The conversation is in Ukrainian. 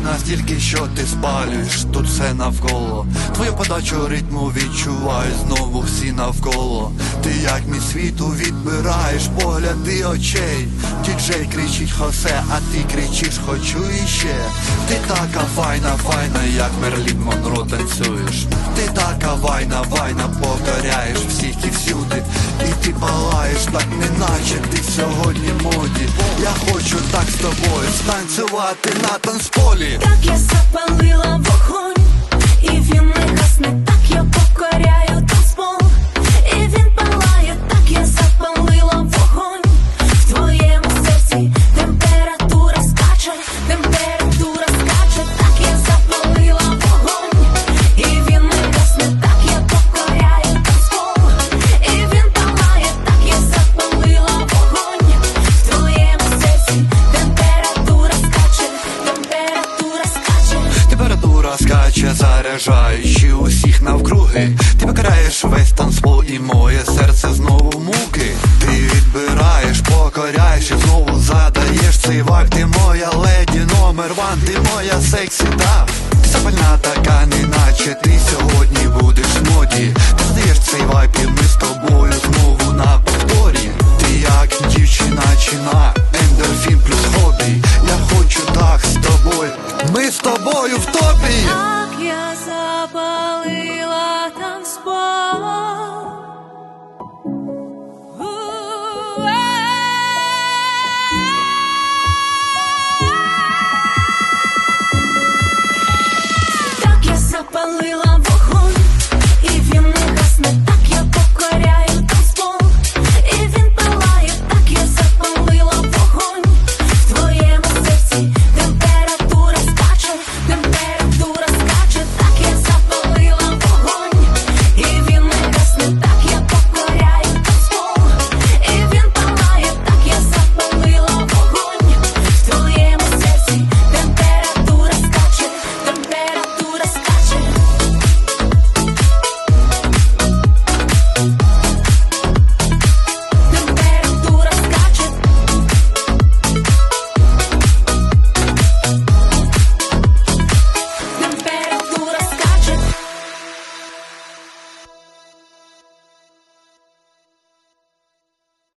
настільки, що ти спалюєш тут все навколо. Твою подачу ритму відчувають знову всі навколо. Ти як мій світу відбираєш погляди очей. Діджей кричить Хосе, а ти кричиш, хочу іще. Ти така файна, файна, як Мерлін Монро танцюєш. Ти така вайна, вайна, покоряєш всіх і всюди. І ти палаєш, так неначе ти сьогодні моді. Я хочу так з тобою станцювати на танцполі. Так я запалила вогонь, і він скаче, заряджаючи усіх навкруги. Ти покараєш весь танцпол і моє серце знову муки. Ти відбираєш, покоряєш і знову задаєш цей вайб. Ти моя леді номер ван, ти моя сексі да запальна така,